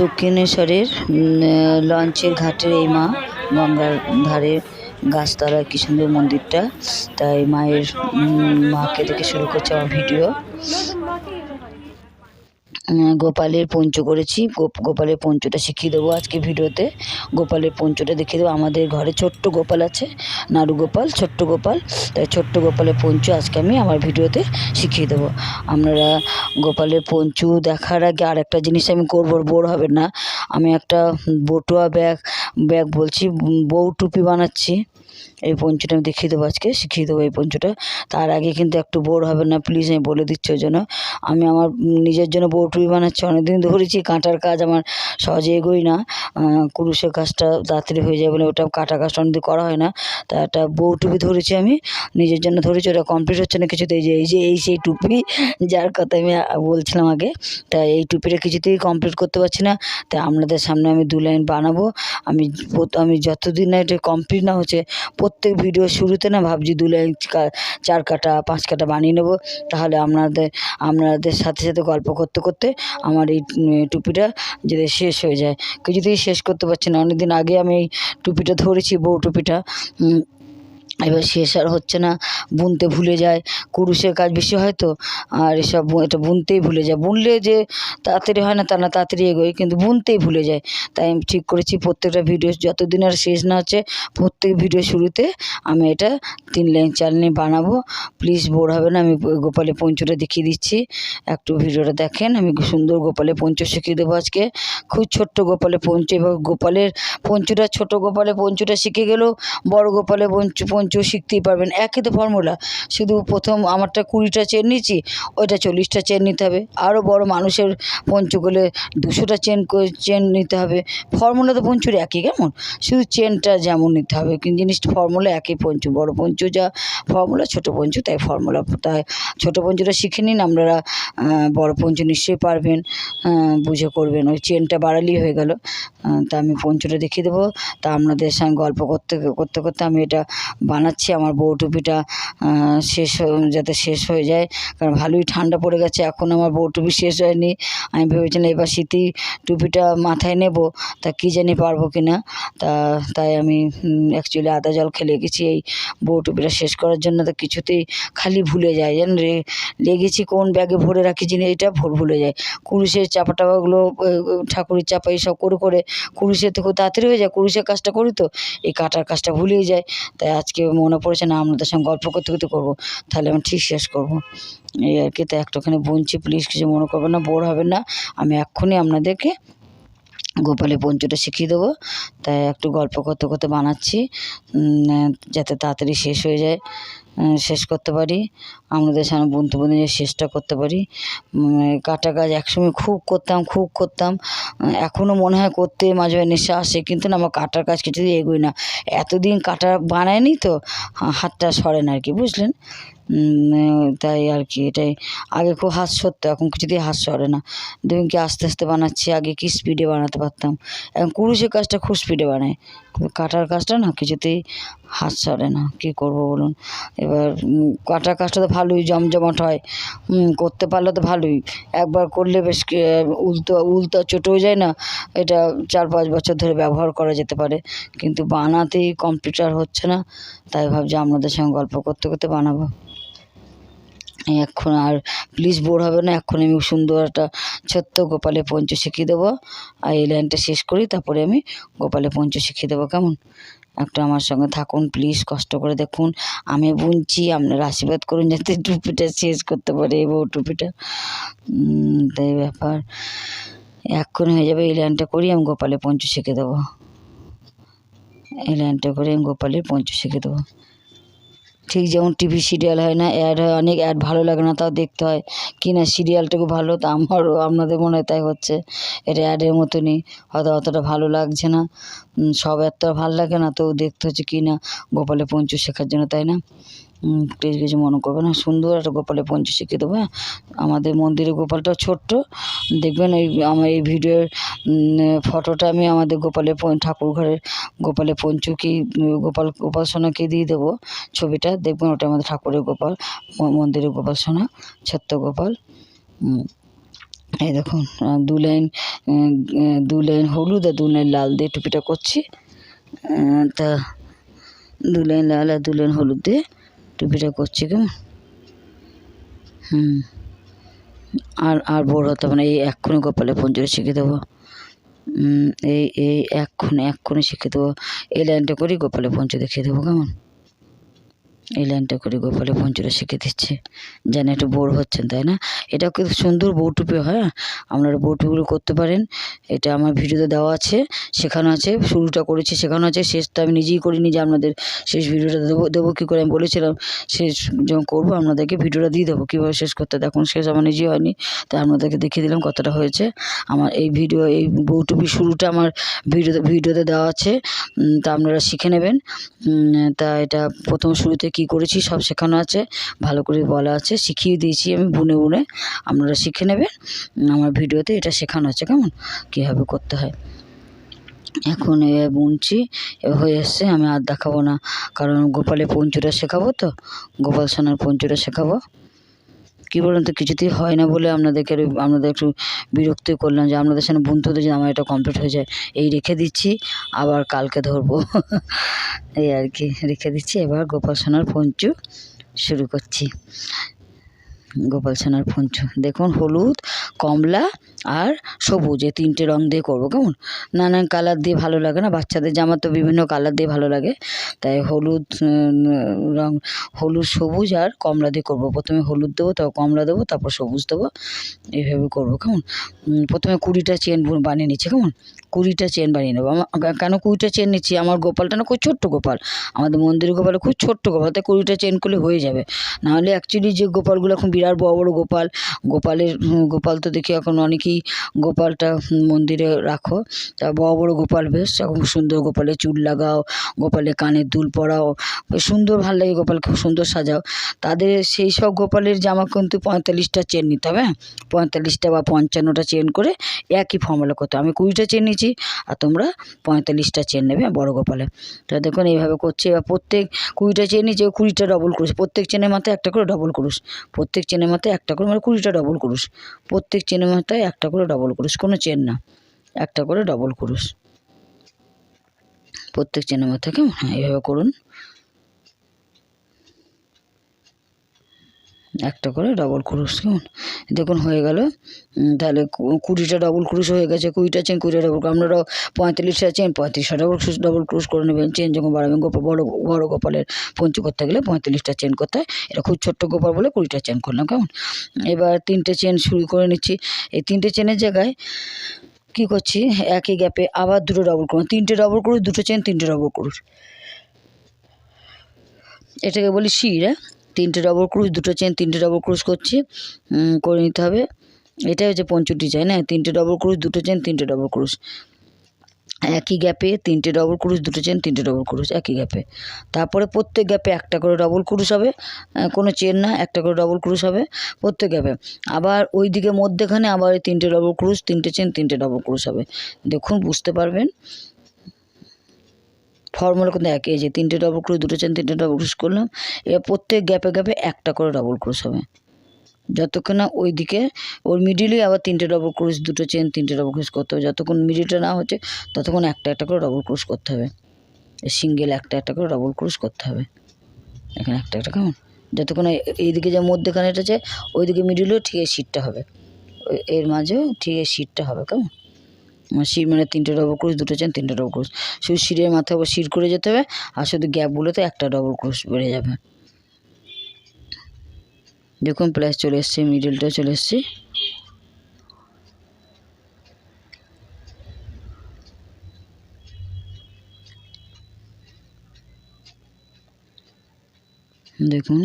দক্ষিণেশ্বরের লঞ্চের ঘাটের এই মা গঙ্গার ধারে গাছতলায় কি সুন্দর মন্দিরটা। তাই মায়ের মাকে দেখে শুরু করছে আমার ভিডিও। গোপালের পঞ্চ করেছি। গোপ- গোপালের পঞ্চটা শিখিয়ে দেবো আজকে ভিডিওতে। গোপালের পঞ্চটা দেখিয়ে দেবো। আমাদের ঘরে ছোট্ট গোপাল আছে নাড়ু গোপাল, ছোট্ট গোপাল। তাই ছোট্ট গোপালের পঞ্চ আজকে আমি আমার ভিডিওতে শিখিয়ে দেবো। আপনারা গোপালের পঞ্চু দেখার আগে আর একটা জিনিস আমি করব বোর হবে না। আমি একটা বটুয়া ব্যাগ ব্যাগ বলছি, বউ টুপি বানাচ্ছি। এই পঞ্চটা আমি দেখিয়ে দেবো আজকে শিখিয়ে দেবো এই পঞ্চটা। তার আগে কিন্তু একটু বোর হবে না প্লিজ আমি বলে দিচ্ছি ওই জন্য। আমি আমার নিজের জন্য বউ টুপি বানাচ্ছি অনেকদিন ধরেছি কাঁটার কাজ আমার সহজে এগোই না। আহ, কুরুশের কাজটা তাড়াতাড়ি হয়ে যাবে বলে ওটা কাটা কাজটা অনেকদিন করা হয় না। তা একটা বউ টুপি ধরেছি আমি নিজের জন্য ধরেছি ওটা কমপ্লিট হচ্ছে না কিছুতেই। যে এই যে এই সেই টুপি যার কথা আমি বলছিলাম আগে তা এই টুপিটা কিছুতেই কমপ্লিট করতে পারছি না। তাই আপনাদের সামনে আমি দু লাইন বানাবো। আমি আমি যতদিন না এটা কমপ্লিট না হচ্ছে প্রত্যেক ভিডিও শুরুতে না ভাবছি দু লাইন চার কাটা, পাঁচ কাটা বানিয়ে নেব। তাহলে আপনাদের আপনাদের সাথে সাথে গল্প করতে করতে আমার এই টুপিটা যদি শেষ হয়ে যায়। কিছুতেই শেষ করতে পারছি না। অনেকদিন আগে আমি এই টুপিটা ধরেছি, বউ টুপিটা। এবার শেষ আর হচ্ছে না, বুনতে ভুলে যায়। কুরুশের কাজ বেশি হয় তো, আর এসব এটা বুনতেই ভুলে যায়। বুনলে যে তাড়াতাড়ি হয় না, তা না, তাড়াতাড়ি এগোয়, কিন্তু বুনতেই ভুলে যায়। তাই আমি ঠিক করেছি প্রত্যেকটা ভিডিও যতদিন আর শেষ না হচ্ছে, প্রত্যেক ভিডিও শুরুতে আমি এটা তিন লাইন চার লাইন বানাবো। প্লিজ বোর হবে না, আমি গোপালের পঞ্চটা দেখিয়ে দিচ্ছি। একটু ভিডিওটা দেখেন, আমি সুন্দর গোপালের পঞ্চ শিখিয়ে দেবো আজকে। খুব ছোট্ট গোপালের পঞ্চ, এবার গোপালের পঞ্চটা, ছোট গোপালের পঞ্চটা শিখে গেলেও বড় গোপালের পঞ্চ পঞ্চ শিখতেই পারবেন। একই তো ফর্মুলা শুধু প্রথম আমারটা কুড়িটা চেন নিচ্ছি ওইটা চল্লিশটা চেন নিতে হবে। আরও বড় মানুষের পঞ্চ করলে দুশোটা চেন চেন নিতে হবে। ফর্মুলা তো পঞ্চুর একই কেমন? শুধু চেনটা যেমন নিতে হবে। কিন্তু জিনিসটা ফর্মুলা একই পঞ্চু। বড় পঞ্চু যা ফর্মুলা ছোট পঞ্চু তাই ফর্মুলা তাই ছোট পঞ্চুটা শিখে নিন, আপনারা বড় পঞ্চু নিশ্চয়ই পারবেন বুঝে করবেন। ওই চেনটা বাড়ালেই হয়ে গেল। তা আমি পঞ্চুটা দেখিয়ে দেবো। তা আপনাদের সঙ্গে গল্প করতে করতে করতে আমি এটা বানাচ্ছি, আমার বউ টুপিটা শেষ যাতে শেষ হয়ে যায়। কারণ ভালোই ঠান্ডা পড়ে গেছে, এখন আমার বউ টুপি শেষ হয়নি। আমি ভেবেছিলাম এবার শীতেই টুপিটা মাথায় নেব, তা কী জানি পারব কি না তা, তাই আমি অ্যাকচুয়ালি আদা জল খেলে গেছি এই বউ টুপিটা শেষ করার জন্য। তো কিছুতেই খালি ভুলে যায়, জানেন রে। লেগেছি কোন ব্যাগে ভরে রাখি জিনিস এটা ভুল ভুলে যায়। কুরুশের চাপা টাপাগুলো ঠাকুরের চাপা এইসব করে করে কুরুশের তো খুব তাড়াতাড়ি হয়ে যায়। কুরুষের কাজটা করি তো, এই কাটার কাজটা ভুলেই যায়। তাই আজকে মনে পড়েছে, না আপনাদের সঙ্গে গল্প করতে করতে করব। তাহলে আমি ঠিক শেষ করব। এই আর কি, তো একটুখানি বুনছি প্লিজ কিছু মনে করবেন না, বোর হবেন না। আমি এক্ষুনি আপনাদেরকে গোপালের পঞ্চটা শিখিয়ে দেবো। তাই একটু গল্প করতে করতে বানাচ্ছি। যাতে তাড়াতাড়ি শেষ হয়ে যায় শেষ করতে পারি। আমাদের সামনে বন্ধু বুনতে যে শেষটা করতে পারি। কাটা কাজ একসময় খুব করতাম খুব করতাম। এখনও মনে হয় করতে মাঝে মাঝে নেশা আসে, কিন্তু না, আমার কাটার কাজ কিছুতেই এগোই না। এতদিন কাটা বানায়নি তো হাতটা সরে না আর কি, বুঝলেন? তাই আর কি এটাই। আগে খুব হাত সরতো এখন কিছুতেই হাত সরে না। দেখুন কি আস্তে আস্তে বানাচ্ছি আগে কি স্পিডে বানাতে পারতাম। এখন কুরুশের কাজটা খুব স্পিডে বানায়। কাটার কাজটা না কিছুতেই হাত সরে না। কী করব বলুন? এবার কাটার কাজটা তো ভালোই জমজমাট হয়। করতে পারলে তো ভালোই। একবার করলে বেশ আহ, উল্টো উল্টো ছোটো যায় না। এটা চার পাঁচ বছর ধরে ব্যবহার করা যেতে পারে। কিন্তু বানাতেই কম্পিউটার হচ্ছে না। তাই ভাবছি আপনাদের সঙ্গে গল্প করতে করতে বানাবো। এখন আর প্লিজ বোর হবে না এখন আমি সুন্দর একটা ছোট্ট গোপালে পঞ্চ শিখিয়ে দেবো। আর এই লাইনটা শেষ করি, তারপরে আমি গোপালে পঞ্চ শিখিয়ে দেবো, কেমন? একটু আমার সঙ্গে থাকুন প্লিজ কষ্ট করে দেখুন। আমি বুনছি, আপনারা আশীর্বাদ করুন যাতে টুপিটা শেষ করতে পারে এই বউ টুপিটা। তাই ব্যাপার। এক্ষণ হয়ে যাবে এই লাইনটা করি, আমি গোপালে পঞ্চ শিখে দেবো। এই লাইনটা করে, আমি গোপালের পঞ্চ শিখে দেবো। ঠিক যেমন টিভি সিরিয়াল হয় না অ্যাড হয়, অনেক অ্যাড ভালো লাগে না, তাও দেখতে হয়। কি না সিরিয়ালটুকু ভালো, তা আমারও আপনাদের মনে হয় তাই হচ্ছে। এটা অ্যাডের মতনই, হয়তো অতটা ভালো লাগছে না। সব অ্যাড তো আর ভালো লাগে না, তো দেখতে হচ্ছে কি না গোপালে পঞ্চু শেখার জন্য, তাই না? প্লিজ কিছু মনে করবে না, সুন্দর একটা গোপালের পঞ্চু শিখিয়ে দেবো হ্যাঁ? আমাদের মন্দিরে গোপালটাও ছোট্ট, দেখবেন এই, আমার এই ভিডিওর ফটোটা আমি আমাদের গোপালের ঠাকুর ঘরের গোপালের পঞ্চুকেই উম, গোপাল উপাসনাকে দিয়ে দেবো ছবিটা। দেখবেন ওটা আমাদের ঠাকুরের গোপাল মন্দিরের গোপাল সোনা ছোট্ট গোপাল এই দেখুন দু লাইন দু লাইন হলুদ আর দু লাইন লাল দিয়ে টুপিটা করছি। তা দু লাইন লাল আর দু লাইন হলুদ দিয়ে টুপিটা করছি কেমন? হুম। আর আর বড় হতে মানে এই এক্ষুনি কপালে পঞ্চরে শিখে দেবো। এই এই এক্ষুনি এক্ষুনি শিখে দেবো এই লাইনটা করি গোপালে পঞ্চ দেখিয়ে দেবো কেমন? এই লাইনটা করে গোপালে পঞ্চটা শিখে দিচ্ছে। যেন একটু বোর হচ্ছেন, তাই না? এটা কিন্তু সুন্দর বউটুপি হয়? আপনারা বউটুপিগুলো করতে পারেন। এটা আমার ভিডিওতে দেওয়া আছে শেখানো আছে, শুরুটা করেছি শেখানো আছে, শেষটা আমি নিজেই করিনি যে আপনাদের শেষ ভিডিওটা দেবো দেবো কী করে আমি বলেছিলাম, শেষ যখন করব আপনাদেরকে ভিডিওটা দিয়ে দেবো, কীভাবে শেষ করতে দেখুন, শেষ আমার নিজেই হয়নি, তাই আপনাদেরকে দেখিয়ে দিলাম কতটা হয়েছে। আমার এই ভিডিও, এই বউটুপি শুরুটা আমার ভিডিওতে ভিডিওতে দেওয়া আছে তা আপনারা শিখে নেবেন। তা এটা প্রথম শুরুতে কি করেছি সব শেখানো আছে, ভালো করে বলা আছে, শিখিয়ে দিয়েছি আমি বুনে বুনে। আপনারা শিখে নেবেন, আমার ভিডিওতে এটা শেখানো আছে, কেমন? কীভাবে করতে হয়। এখন এ বুনছি হয়ে এসছে, আমি আর দেখাবো না, কারণ গোপালে পঞ্চুটা শেখাবো তো? গোপাল সোনার পঞ্চুটা শেখাবো। কী বলুন তো, কিছুতেই হয় না বলে আপনাদেরকে আপনাদের একটু বিরক্ত করলাম যে আপনাদের সামনে বুনতে যে আমার এটা কমপ্লিট হয়ে যায়। এই রেখে দিচ্ছি, আবার কালকে ধরবো। এই আর কি, রেখে দিচ্ছি। এবার গোপাল সোনার পঞ্চু শুরু করছি। গোপাল সোনার পঞ্চু, দেখুন হলুদ, কমলা আর সবুজ, এই তিনটে রং দিয়ে করব, কেমন? নানান কালার দিয়ে ভালো লাগে না? বাচ্চাদের জামা তো বিভিন্ন কালার দিয়ে ভালো লাগে। তাই হলুদ রঙ হলুদ, সবুজ আর কমলা দিয়ে করব। প্রথমে হলুদ দেবো, তারপর কমলা দেবো, তারপর সবুজ দেবো। এইভাবে করব, কেমন? প্রথমে কুড়িটা চেন বানিয়ে নিচ্ছি, কেমন? কুড়িটা চেন বানিয়ে নেব। কেন কুড়িটা চেন নিচ্ছি? আমার গোপালটা না খুব ছোট্ট গোপাল। আমাদের মন্দিরের গোপাল খুব ছোট্ট গোপাল। তাই কুড়িটা চেন করলে হয়ে যাবে। নাহলে অ্যাকচুয়ালি যে গোপালগুলো এখন বিরাট বড় বড় গোপাল, গোপালের গোপাল তো দেখি এখন অনেকেই গোপালটা মন্দিরে রাখো। তা বড় বড় গোপাল বেশ। এখন সুন্দর গোপালের চুল লাগাও, গোপালের কানের দুল পরাও। সুন্দর ভালো লাগে গোপাল খুব সুন্দর সাজাও। তাদের সেই সব গোপালের জামা কিন্তু পঁয়তাল্লিশটা চেন নিতে হবে হ্যাঁ? পঁয়তাল্লিশটা বা পঞ্চান্নটা চেন করে একই ফর্মুলা করতে। আমি কুড়িটা চেন নিয়েছি আর তোমরা পঁয়তাল্লিশটা চেন নেবে বড় গোপালে তো দেখুন এইভাবে করছে। এবার প্রত্যেক কুড়িটা চেন নিচে কুড়িটা ডবল করুস প্রত্যেক চেনের মাথায় একটা করে ডবল করুস। প্রত্যেক চেনের মাথায় একটা করে মানে কুড়িটা ডবল করুস। প্রত্যেক চেনের মাথায় একটা করে ডবল করুস। কোনো চেন না। একটা করে ডবল করুস। প্রত্যেক চেনের হ্যাঁ এইভাবে করুন। একটা করে ডবল ক্রুশ কেমন? দেখুন, হয়ে গেল। তাহলে কুড়িটা ডবল ক্রুশ হয়ে গেছে, কুড়িটা চেন কুড়িটা ডবল আপনারা পঁয়তাল্লিশটা চেন পঁয়ত্রিশটা ডবল ক্রুশ ডবল ক্রুশ করে নেবেন। চেন যখন বাড়াবেন গোপাল বড় বড় গোপালের পঞ্চু করতে গেলে পঁয়তাল্লিশটা চেন করতে হয়। এটা খুব ছোট্ট গোপাল বলে কুড়িটা চেন করলাম, কেমন? এবার তিনটে চেন শুরু করে নিচ্ছি। এই তিনটে চেনের জায়গায় কী করছি? একই গ্যাপে আবার দুটো ডবল ক্রুশ তিনটে ডবল ক্রুশ দুটো চেন তিনটে ডবল ক্রুশ এটাকে বলি শির হ্যাঁ? তিনটে ডবল ক্রুশ দুটো চেন তিনটে ডবল ক্রুশ করছি করে নিতে হবে। এটাই হচ্ছে পঞ্চু ডিজাইন হ্যাঁ তিনটে ডবল ক্রুশ দুটো চেন তিনটে ডবল ক্রুশ একই গ্যাপে তিনটে ডবল ক্রুশ দুটো চেন তিনটে ডবল ক্রুশ একই গ্যাপে তারপরে প্রত্যেক গ্যাপে একটা করে ডবল ক্রুশ হবে কোনো চেন না, একটা করে ডবল ক্রুশ হবে প্রত্যেক গ্যাপে আবার ওই দিকে মধ্যেখানে আবার তিনটে ডবল ক্রুশ তিনটে চেন তিনটে ডবল ক্রুশ হবে। দেখুন, বুঝতে পারবেন? ফর্মুলা কিন্তু একই যে তিনটে ডবল ক্রুশ দুটো চেন তিনটে ডবল ক্রুশ করলাম, এবার প্রত্যেক গ্যাপে গ্যাপে একটা করে ডবল ক্রুশ হবে। যতক্ষণ না ওই দিকে ওর মিডিলে আবার তিনটে ডবল ক্রুশ দুটো চেন তিনটে ডবল ক্রুশ করতে হবে। যতক্ষণ মিডিলটা না হচ্ছে, ততক্ষণ একটা একটা করে ডবল ক্রুশ করতে হবে। সিঙ্গেল একটা একটা করে ডবল ক্রুশ করতে হবে। এখানে একটা একটা, কেমন? যতক্ষণ এই- এইদিকে যে মধ্যেখানে এটা আছে ওইদিকে মিডিলেও ঠিক এই সিটটা হবে। এর মাঝেও ঠিক এই সিটটা হবে, কেমন? শির মানে তিনটে ডবল ক্রুশ দুটো চেন তিনটে ডবল ক্রুশ শুধু শিরের মাথায় আবার শির করে যেতে হবে, আর শুধু গ্যাপগুলোতে একটা ডবল ক্রুশ বেড়ে যাবে। দেখুন প্লাস চলে এসছে মিডিলটা চলে এসছে। দেখুন।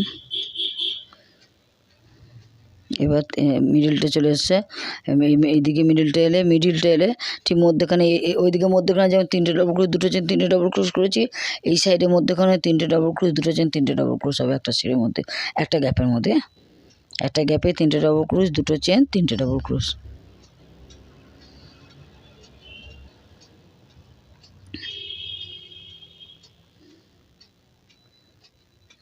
এবার মিডিলটা চলে এসছে। এইদিকে মিডিলটা এলে মিডিলটা এলে ঠিক মধ্যেখানে ওইদিকে মধ্যেখানে যেমন তিনটে ডবল ক্রুশ দুটো চেন তিনটে ডবল ক্রুশ করেছি, এই সাইডে মধ্যেখানে তিনটে ডবল ক্রুশ দুটো চেন তিনটে ডবল ক্রুশ হবে একটা সিঁড়ির মধ্যে, একটা গ্যাপের মধ্যে। একটা গ্যাপে তিনটে ডবল ক্রুশ দুটো চেন তিনটে ডবল ক্রুশ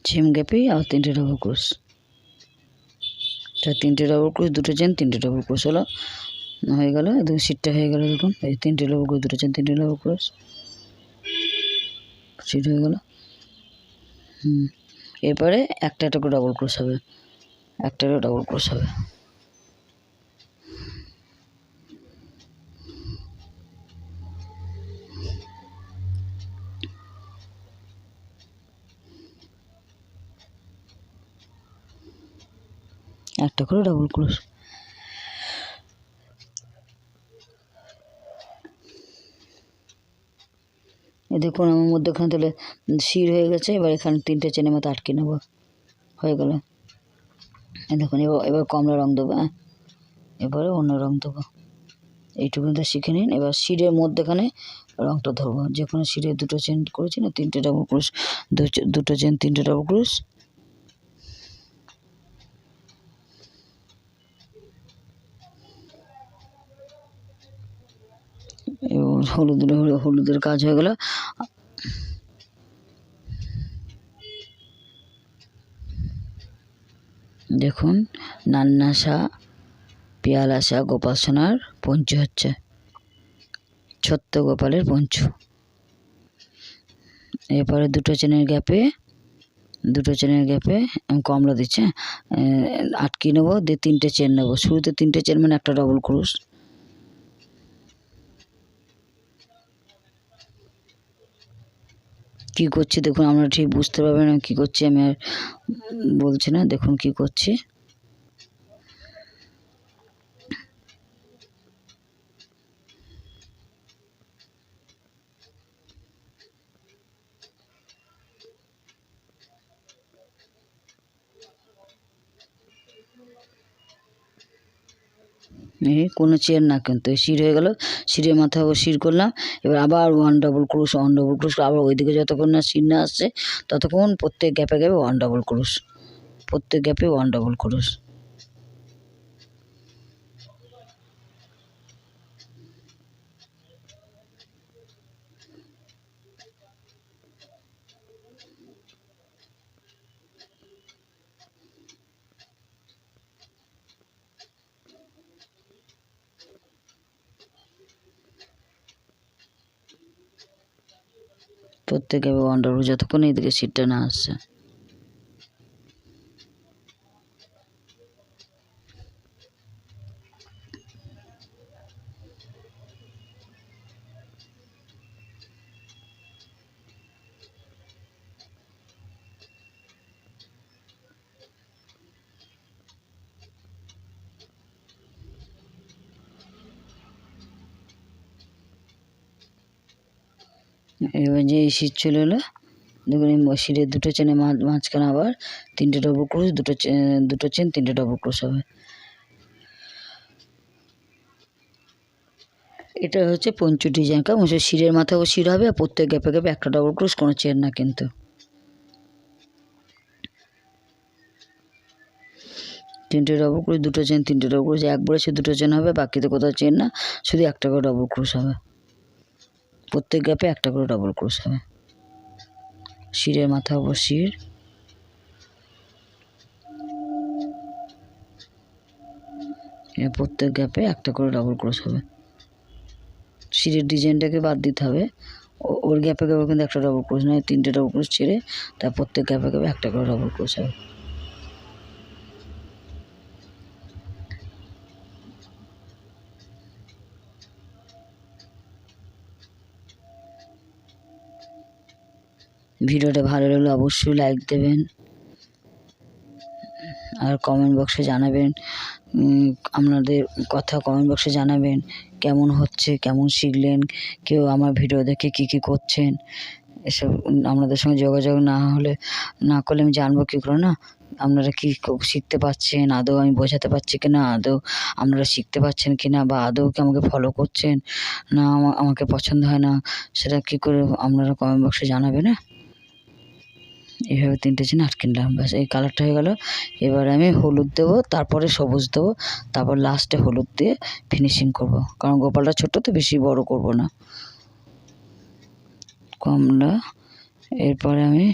সেম গ্যাপেই আর তিনটে ডবল ক্রুশ তা তিনটে ডবল ক্রোশ দুটো চেন তিনটে ডবল ক্রোশ হলো হয়ে গেল একদম সিটটা হয়ে গেল দেখুন এই তিনটে ডবল ক্রোশ দুটো চেন তিনটে ডবল ক্রোশ সিট হয়ে গেল। হুম। এরপরে একটা একটা করে ডবল ক্রোশ হবে। একটা করে ডবল ক্রোশ হবে। একটা করে ডাবল ক্রোশ দেখুন, আমার মধ্যে মধ্যেখানে তাহলে শির হয়ে গেছে, এবার এখানে তিনটে চেনের মতো আটকে নেব। হয়ে গেল। দেখুন, এবার এবার কমলা রং দেবো হ্যাঁ? এবারে অন্য রং দেবো। এইটুকুনিটা শিখে নিন। এবার শিরের মধ্যেখানে রংটা ধরবো। যে কোনো শিরে দুটো চেন করেছি না, তিনটে ডাবল ক্রুশ দুটো চেন, তিনটে ডাবল ক্রুশ এবং হলুদের হলুদের কাজ হয়ে গেল। দেখুন নান্নাশা পিয়ালাশা গোপাল সোনার পঞ্চু হচ্ছে। ছোট্ট গোপালের পঞ্চু। এরপরে দুটো চেনের গ্যাপে, দুটো চেনের গ্যাপে কমলা দিচ্ছে হ্যাঁ? আটকে নেব, দিয়ে তিনটে চেন নেব। শুরুতে তিনটে চেন মানে একটা ডবল ক্রুশ কী করছি দেখুন, আপনারা ঠিক বুঝতে পারবেন না কী করছি, আমি আর বলছি না, দেখুন কী করছি। কোনো চেন না কিন্তু। শির হয়ে গেল, শিরের মাথায় আবার শির করলাম। এবার আবার one double cross one double cross আবার ওইদিকে যতক্ষণ না শির না আসছে, ততক্ষণ প্রত্যেক গ্যাপে গ্যাপে ওয়ান ডবল ক্রুশ প্রত্যেক গ্যাপে ওয়ান ডবল ক্রুশ প্রত্যেকে ডবল যতক্ষণ এদিকে সিটটা না আসছে। শীত চলে এলো। দেখুন এই শিরের দুটো চেনে মাঝ মাঝখানে আবার তিনটে ডবল ক্রুশ দুটো দুটো চেন, তিনটে ডবল ক্রুশ হবে। এটা হচ্ছে পঞ্চু ডিজাইন কেমন শিরের মাথাও শির হবে, আর প্রত্যেক গ্যাপে গ্যাপে একটা ডবল ক্রুশ কোনো চেন না কিন্তু। তিনটে ডবল ক্রুশ দুটো চেন, তিনটে ডবল ক্রুশ একবারে সে দুটো চেন হবে, বাকিতে কোথাও চেন না, শুধু একটা করে ডবল ক্রুশ হবে। প্রত্যেক গ্যাপে একটা করে ডবল ক্রোশ হবে শিরের মাথা ওপর শির। প্রত্যেক গ্যাপে একটা করে ডবল ক্রোশ হবে শিরের ডিজাইনটাকে বাদ দিতে হবে। ওর গ্যাপে গ্যাপে কিন্তু একটা ডবল ক্রোশ নয় তিনটে ডবল ক্রোশ ছেড়ে, তার প্রত্যেক গ্যাপে গ্যাপে একটা করে ডবল ক্রোশ হবে ভিডিওটা ভালো লাগলে অবশ্যই লাইক দেবেন। আর কমেন্ট বক্সে জানাবেন আপনাদের কথা কমেন্ট বক্সে জানাবেন, কেমন হচ্ছে, কেমন শিখলেন, কেউ আমার ভিডিও দেখে কী কী করছেন, এসব আপনাদের সঙ্গে যোগাযোগ না হলে, না করলে আমি জানব কী করে না? আপনারা কী শিখতে পাচ্ছেন আদৌ আমি বোঝাতে পারছি কি না আদৌ আপনারা শিখতে পাচ্ছেন কি না বা আদৌ কি আমাকে ফলো করছেন? না আমাকে পছন্দ হয় না, সেটা কী করে আপনারা কমেন্ট বক্সে জানাবেন হ্যাঁ? এইভাবে তিনটে চেন আটকে নিলাম ব্যাস। এই কালারটা হয়ে গেল। এবার আমি হলুদ দেবো, তারপরে সবুজ দেবো, তারপর লাস্টে হলুদ দিয়ে ফিনিশিং করব। কারণ গোপালটা ছোটো তো বেশি বড় করব না। কমলা, এরপরে আমি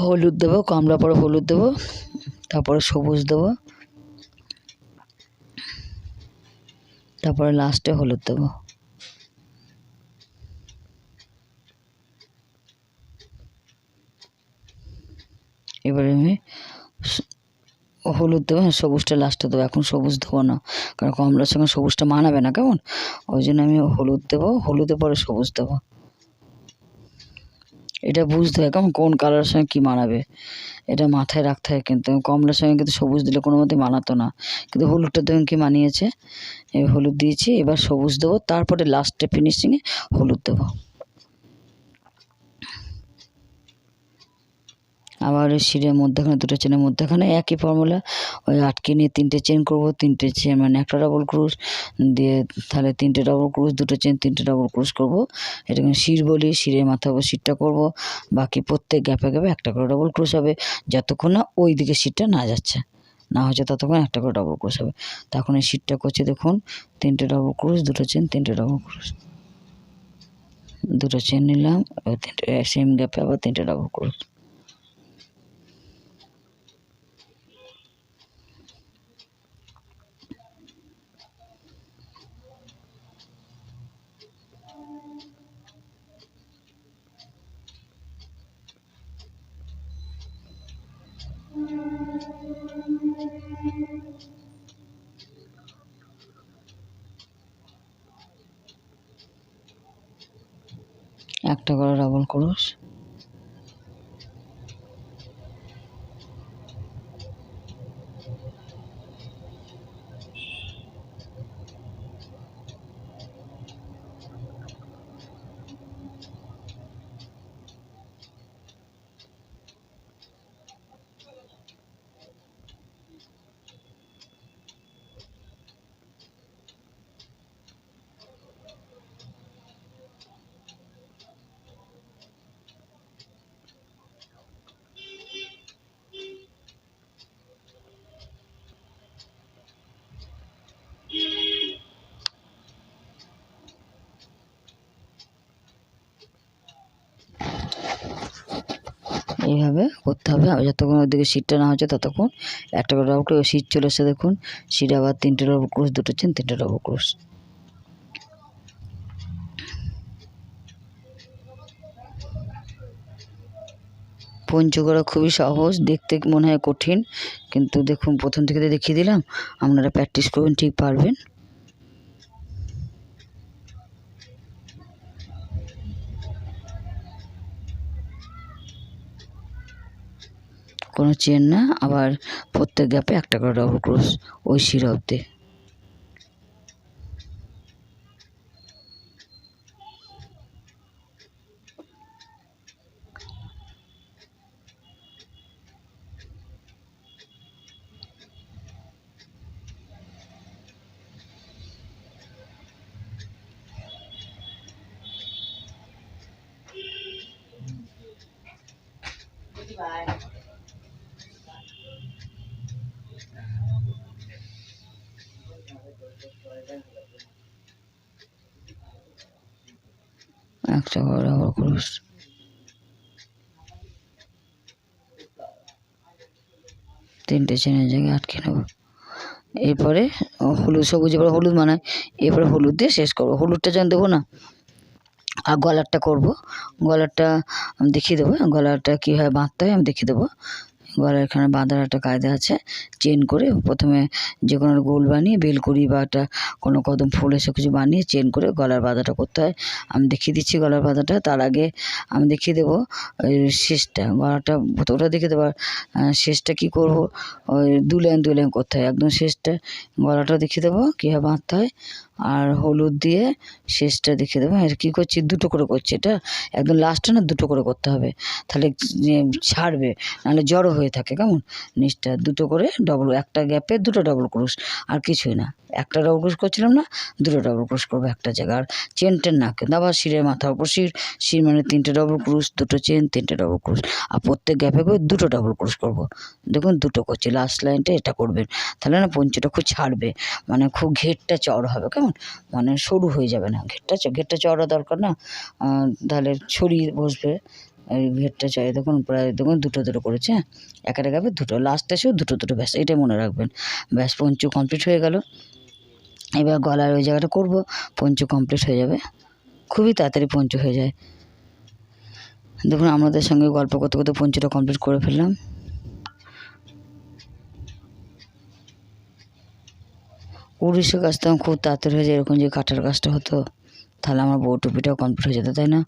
হলুদ দেবো কমলা পরে হলুদ দেবো, তারপরে সবুজ দেবো, তারপরে লাস্টে হলুদ দেবো এবারে আমি স- হলুদ দেবো হ্যাঁ সবুজটা লাস্টে দেবো, এখন সবুজ দেবো না। কারণ কমলার সঙ্গে সবুজটা মানাবে না, কেমন? ওই জন্য আমি হলুদ দেবো হলুদের পরে সবুজ দেবো। এটা বুঝতে হয় কেমন? কোন কালারের সঙ্গে কী মানাবে? এটা মাথায় রাখতে হয় কিন্তু, কমলার সঙ্গে কিন্তু সবুজ দিলে কোনো মতে মানাতো না। কিন্তু হলুদটা দেখুন কি মানিয়েছে? হলুদ দিয়েছি, এবার সবুজ দেবো, তারপরে লাস্টে ফিনিশিংয়ে হলুদ দেবো। আবার শিরের মধ্যেখানে, দুটো চেনের মধ্যেখানে, একই ফর্মুলা ওই আটকে নিয়ে তিনটে চেন করব, তিনটে চেন মানে একটা ডবল ক্রুশ দিয়ে তাহলে তিনটে ডবল ক্রুশ দুটো চেন তিনটে ডবল ক্রুশ করব। এটাকে শির বলি শিরের মাথা উপর শিরটা করব, বাকি প্রত্যেক গ্যাপে গ্যাপে একটা করে ডবল ক্রুশ হবে, যতক্ষণ না ওই দিকে শিরটা না যাচ্ছে। না হচ্ছে ততক্ষণ একটা করে ডবল ক্রুশ হবে। তখন এই শিরটা করছি দেখুন, তিনটে ডবল ক্রুশ দুটো চেন তিনটে ডবল ক্রুশ দুটো চেন নিলাম তিনটে সেম গ্যাপে আবার তিনটে ডবল ক্রুশ একটা করে ডাবল ক্রুশ এইভাবে করতে হবে। যতক্ষণ ওদিকে সিটটা না হচ্ছে ততক্ষণ একটা করে ডবল ক্রুশ সিট চলে এসে দেখুন। সিট আবার তিনটে ডবল ক্রুশ দুটো চেন, তিনটে ডবল ক্রুশ পঞ্চ করা খুবই সহজ, দেখতে মনে হয় কঠিন, কিন্তু দেখুন, প্রথম থেকে দেখিয়ে দিলাম, আপনারা প্র্যাকটিস করুন ঠিক পারবেন। কোনো চেন না আবার প্রত্যেক গ্যাপে একটা করে ডবল ক্রোশ ওই সিরাপ দিয়ে একটা করে ডবল ক্রোশ তিনটে চেনের জায়গায় আটকে নেব। এরপরে হলুদ সবুজ এবার হলুদ মানে এরপরে হলুদ দিয়ে শেষ করব। হলুদটা যেন দেবো না, আর গলারটা করব। গলারটা দেখিয়ে দেবো গলারটা কীভাবে বাঁধতে হয় আমি দেখিয়ে দেবো। গলার এখানে বাঁধার একটা কায়দা আছে। চেন করে প্রথমে যে কোনো গোল বানিয়ে বেলকুড়ি বা একটা কোনো কদম ফুল এসব কিছু বানিয়ে চেন করে গলার বাঁধাটা করতে হয়। আমি দেখিয়ে দিচ্ছি গলার বাঁধাটা। তার আগে আমি দেখিয়ে দেবো শেষটা, গলাটা ওটা দেখিয়ে দেবো। শেষটা কী করব? ওই দু লাইন দু লাইন করতে হয়। একদম শেষটা গলাটা দেখিয়ে দেবো, কীভাবে বাঁধতে হয়। আর হলুদ দিয়ে শেষটা দেখিয়ে দেবো। আর কী করছি? দুটো করে করছি এটা। একদম লাস্টে না দুটো করে করতে হবে। তাহলে ছাড়বে, নাহলে জড়ো হয়ে থাকে, কেমন? নিচটা দুটো করে ডবল একটা গ্যাপে দুটো ডবল ক্রুশ আর কিছুই না। একটা ডবল ক্রুশ করছিলাম না, দুটো ডবল ক্রুশ করব একটা জায়গা আর চেন টেন না কিন্তু আবার শিরের মাথার উপর শির। শির মানে তিনটে ডবল ক্রুশ দুটো চেন তিনটে ডবল ক্রুশ আর প্রত্যেক গ্যাপে করে দুটো ডবল ক্রুশ করব। দেখুন, দুটো করছি। লাস্ট লাইনটা এটা করবেন। তাহলে না পঞ্চটা খুব ছাড়বে। মানে খুব ঘেরটা চড় হবে, কেমন? মানে সরু হয়ে যাবে না। ঘেরটা ঘেরটা চড়া দরকার না। তাহলে ছড়িয়ে বসবে। ঘেরটা চাই দেখুন, প্রায় দেখুন, দুটো দুটো করেছে হ্যাঁ? একটা গাবে দুটো। লাস্টে এসেও দুটো দুটো ব্যাস এটাই মনে রাখবেন। ব্যাস, পঞ্চু কমপ্লিট হয়ে গেল। এবার গলার ওই জায়গাটা করব, পঞ্চু কমপ্লিট হয়ে যাবে। খুবই তাড়াতাড়ি পঞ্চু হয়ে যায়। দেখুন, আমাদের সঙ্গে গল্প করতে করতে পঞ্চুটা কমপ্লিট করে ফেললাম। উড়িষ্যা কাজটা খুব তাড়াতাড়ি হয়ে যায়। এরকম যে কাটার কাজটা হতো, তাহলে আমার বউ টুপিটাও কমপ্লিট হয়ে যেত, তাই না?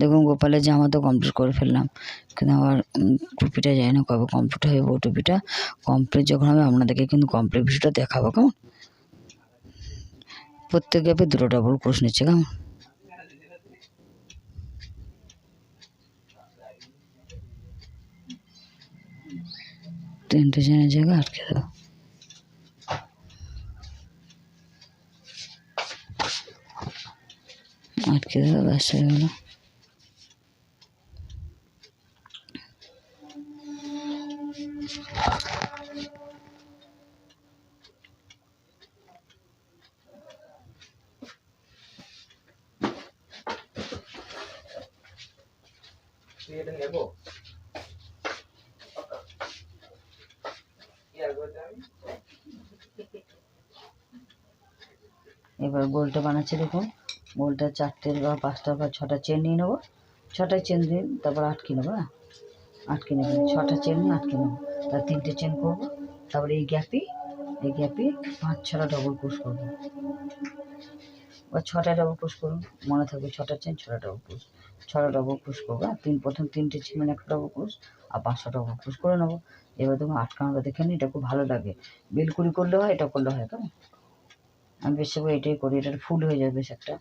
দেখুন গোপালের জামা তো কমপ্লিট করে ফেললাম। কিন্তু আমার টুপিটা যায় না কবে কমপ্লিট হবে বউ টুপিটা। কমপ্লিট যখন হবে, আপনাদেরকে কিন্তু কমপ্লিট ভিডিওটা দেখাবো, কেমন? প্রত্যেক গ্যাপে দুটো ডবল কোর্স নিচ্ছে, কেমন? তিনটে জায়গায় আটকে দেবো। আটকে দেবো ব্যাস হয়ে গেলো এবার গোলটা বানাচ্ছি দেখুন। গোলটা চারটে বা পাঁচটা বা ছটা চেন নিয়ে নেব। ছটা চেন দিন তারপর আটকে নেব হ্যাঁ? আটকে নেবেন ছটা চেন আটকে নেব। তার তিনটে চেন করব, তারপরে এই গ্যাপে এই গ্যাপে পাঁচ ছটা ডবল ক্রোশ করব। বা ছটা ডবল ক্রোশ করুন মনে থাকবে ছটা চেন ছটা ডবল ক্রোশ ছটা ডবল ক্রোশ করব হ্যাঁ? তিন, প্রথম তিনটে চেন মানে একটা ডবল ক্রোশ আর পাঁচশো ডবল ক্রোশ করে নেব। এবার দেখুন আটকানোটা দেখে নিই, এটা খুব ভালো লাগে। বেলকুড়ি করলে হয়, এটা করলে হয়, কেমন? আমি বেশি করে এটাই করি এটা ফুল হয়ে যাবে বেশ একটা।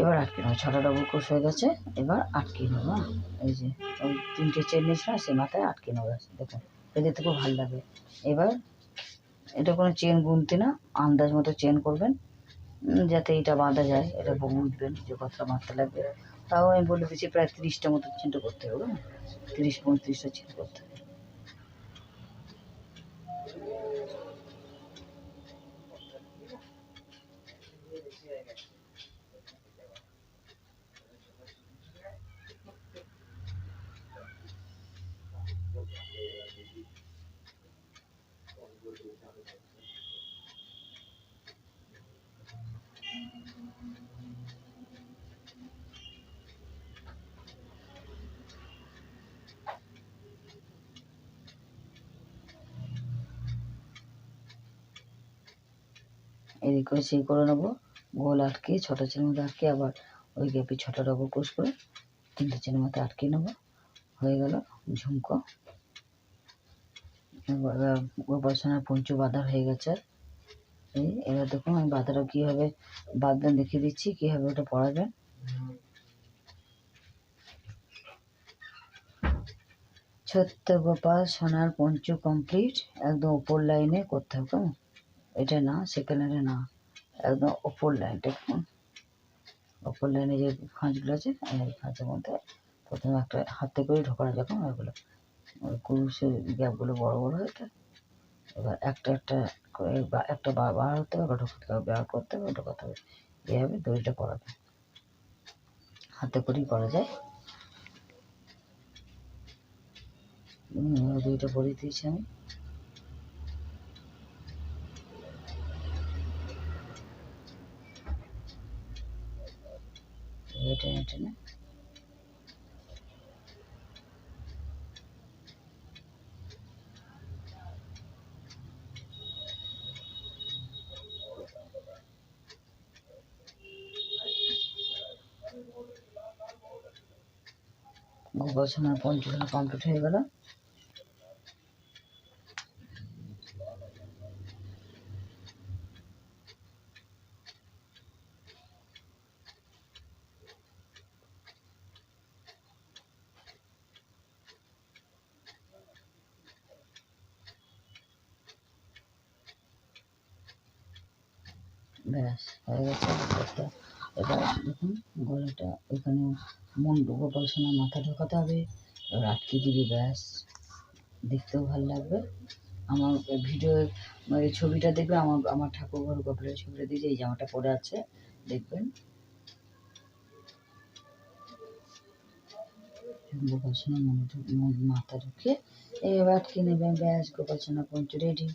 এবার আটকে নেব, ছটা ডবল ক্রোশ হয়ে গেছে, এবার আটকে নেব। এই যে তিনটে চেন নিয়েছিলাম সেই মাথায় আটকে নেব দেখুন এটা দেখতে খুব ভালো লাগে। এবার এটা কোনো চেন গুনতে না, আন্দাজ মতো চেন করবেন যাতে এটা বাঁধা যায়, এটা বুঝবেন যে কতটা মারতে লাগবে। তাও আমি বলে দিচ্ছি, প্রায় তিরিশটা মতো চেনটা করতে হবে হ্যাঁ? তিরিশ, পঁয়ত্রিশটা চেন করতে হবে। এদিক করে সেই করে নেব। গোল আটকে, ছটা চেনের মধ্যে আটকে, আবার ওই গ্যাপে ছটা ডবল ক্রোশ করে তিনটে চেনের মধ্যে আটকে নেব। হয়ে গেল, ঝুমকো। এবার গোপাল সোনার পঞ্চু বাঁধা হয়ে গেছে। এই, এবার দেখুন আমি বাঁধাটা কীভাবে বাঁধবেন দেখিয়ে দিচ্ছি, কীভাবে ওটা পড়াবেন। ছোট্ট গোপাল, সোনার পঞ্চু কমপ্লিট একদম ওপর লাইনে করতে হবে, কেমন? এটা না সেকেন্ড লাইনে না। একদম ওপর লাইনটা কেমন ওপর লাইনে যে খাঁজগুলো আছে, এই খাঁজের মধ্যে প্রথমে একটা হাতে করে ঢোকানো যখন ওইগুলো ওই গ্যাপগুলো বড় বড় হয়ে থাকে এবার একটা একটা করে একটা বার হতে হবে, ঢোকাতে হবে, বার করতে হবে, ঢোকাতে হবে। এইভাবে দড়িটা পড়াবে হাতে করেই করা যায়। দড়িটা পরিয়ে দিয়েছি আমি এবার টেনে টেনে গোপাল সোনার পঞ্চখানা কমপ্লিট হয়ে গেল। ব্যাস, হয়ে গেছে একটা এবার দেখুন, গলাটা ওইখানে মন গোপাল সোনা মাথা ঢোকাতে হবে। এবার আটকে দিবি, ব্যাস। দেখতেও ভালো লাগবে। আমার ভিডিও এই ছবিটা দেখবে আমার আমার ঠাকুরঘর গোপালের ছবিটা দিয়ে এই জামাটা পরে আছে, দেখবেন। গোপাল সোনা মাথা ঢুকে এবার আটকে নেবেন ব্যাস, গোপাল সোনা পঞ্চ রেডি